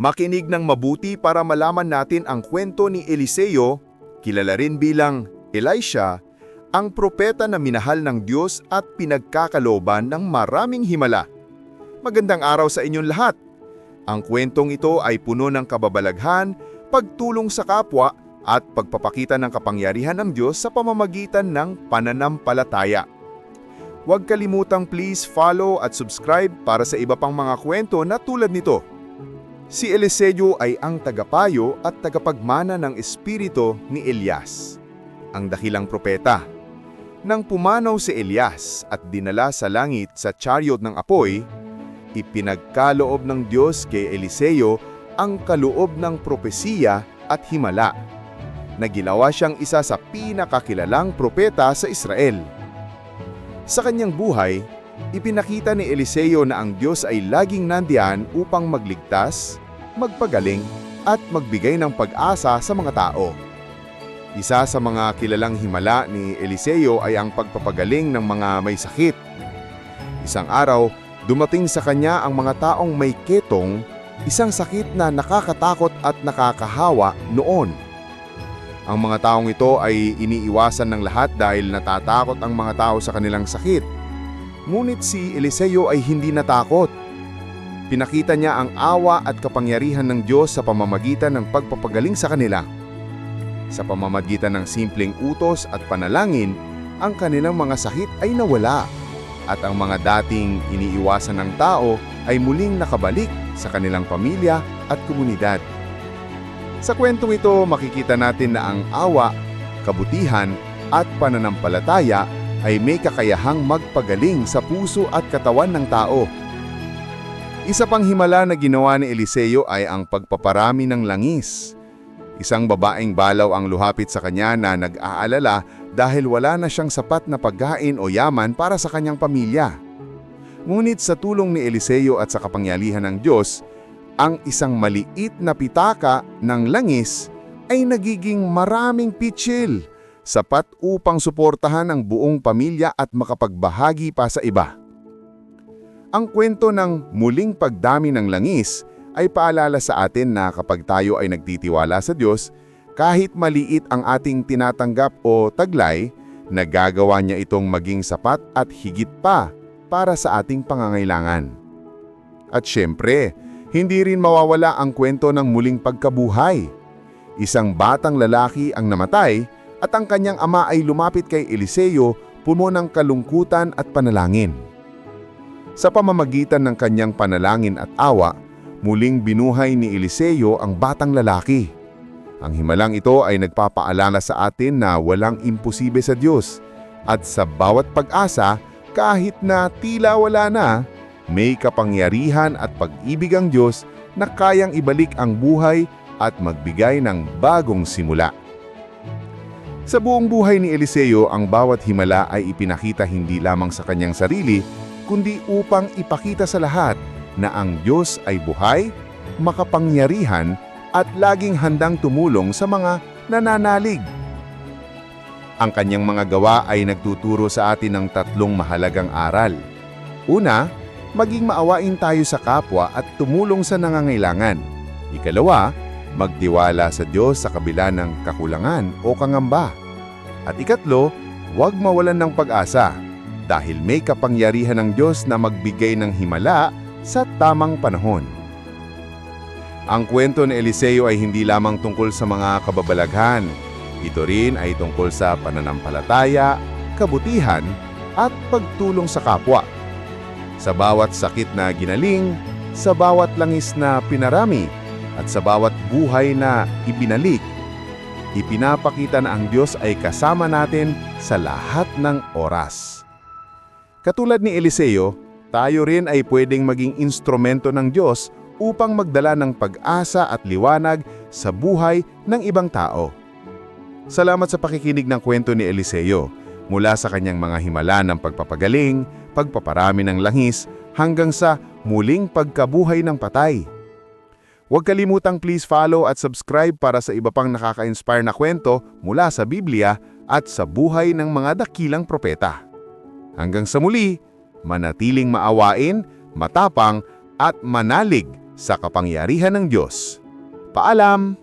Makinig ng mabuti para malaman natin ang kwento ni Eliseo, kilala rin bilang Elisha, ang propeta na minahal ng Diyos at pinagkakaloban ng maraming himala. Magandang araw sa inyong lahat. Ang kwentong ito ay puno ng kababalaghan, pagtulong sa kapwa at pagpapakita ng kapangyarihan ng Diyos sa pamamagitan ng pananampalataya. Huwag kalimutang please follow at subscribe para sa iba pang mga kwento na tulad nito. Si Eliseo ay ang tagapayo at tagapagmana ng espiritu ni Elias, ang dakilang propeta. Nang pumanaw si Elias at dinala sa langit sa chariot ng apoy, ipinagkaloob ng Diyos kay Eliseo ang kaloob ng propesiya at himala, na ginawa siyang isa sa pinakakilalang propeta sa Israel. Sa kanyang buhay, ipinakita ni Eliseo na ang Diyos ay laging nandiyan upang magligtas, magpagaling, at magbigay ng pag-asa sa mga tao. Isa sa mga kilalang himala ni Eliseo ay ang pagpapagaling ng mga may sakit. Isang araw, dumating sa kanya ang mga taong may ketong, isang sakit na nakakatakot at nakakahawa noon. Ang mga taong ito ay iniiwasan ng lahat dahil natatakot ang mga tao sa kanilang sakit. Ngunit si Eliseo ay hindi natakot. Pinakita niya ang awa at kapangyarihan ng Diyos sa pamamagitan ng pagpapagaling sa kanila. Sa pamamagitan ng simpleng utos at panalangin, ang kanilang mga sakit ay nawala at ang mga dating iniiwasan ng tao ay muling nakabalik sa kanilang pamilya at komunidad. Sa kwentong ito, makikita natin na ang awa, kabutihan at pananampalataya ay may kakayahang magpagaling sa puso at katawan ng tao. Isa pang himala na ginawa ni Eliseo ay ang pagpaparami ng langis. Isang babaeng balaw ang luhapit sa kanya na nag-aalala dahil wala na siyang sapat na pagkain o yaman para sa kanyang pamilya. Ngunit sa tulong ni Eliseo at sa kapangyarihan ng Diyos, ang isang maliit na pitaka ng langis ay nagiging maraming pitsil, sapat upang suportahan ang buong pamilya at makapagbahagi pa sa iba. Ang kwento ng muling pagdami ng langis ay paalala sa atin na kapag tayo ay nagtitiwala sa Diyos, kahit maliit ang ating tinatanggap o taglay, nagagawa niya itong maging sapat at higit pa para sa ating pangangailangan. At syempre, hindi rin mawawala ang kwento ng muling pagkabuhay. Isang batang lalaki ang namatay at ang kanyang ama ay lumapit kay Eliseo puno ng kalungkutan at panalangin. Sa pamamagitan ng kanyang panalangin at awa, muling binuhay ni Eliseo ang batang lalaki. Ang himalang ito ay nagpapaalala sa atin na walang imposible sa Diyos at sa bawat pag-asa, kahit na tila wala na, may kapangyarihan at pag-ibig ang Diyos na kayang ibalik ang buhay at magbigay ng bagong simula. Sa buong buhay ni Eliseo, ang bawat himala ay ipinakita hindi lamang sa kanyang sarili, kundi upang ipakita sa lahat na ang Diyos ay buhay, makapangyarihan at laging handang tumulong sa mga nananalig. Ang kanyang mga gawa ay nagtuturo sa atin ng tatlong mahalagang aral. Una, maging maawain tayo sa kapwa at tumulong sa nangangailangan. Ikalawa, magtiwala sa Diyos sa kabila ng kakulangan o kangamba. At ikatlo, huwag mawalan ng pag-asa dahil may kapangyarihan ng Diyos na magbigay ng himala sa tamang panahon. Ang kwento ni Eliseo ay hindi lamang tungkol sa mga kababalaghan. Ito rin ay tungkol sa pananampalataya, kabutihan, at pagtulong sa kapwa. Sa bawat sakit na ginaling, sa bawat langis na pinarami, at sa bawat buhay na ibinalik, ipinapakita na ang Diyos ay kasama natin sa lahat ng oras. Katulad ni Eliseo, tayo rin ay pwedeng maging instrumento ng Diyos upang magdala ng pag-asa at liwanag sa buhay ng ibang tao. Salamat sa pakikinig ng kwento ni Eliseo mula sa kanyang mga himala ng pagpapagaling, pagpaparami ng langis, hanggang sa muling pagkabuhay ng patay. Huwag kalimutang please follow at subscribe para sa iba pang nakaka-inspire na kwento mula sa Biblia at sa buhay ng mga dakilang propeta. Hanggang sa muli, manatiling maawain, matapang at manalig sa kapangyarihan ng Diyos. Paalam!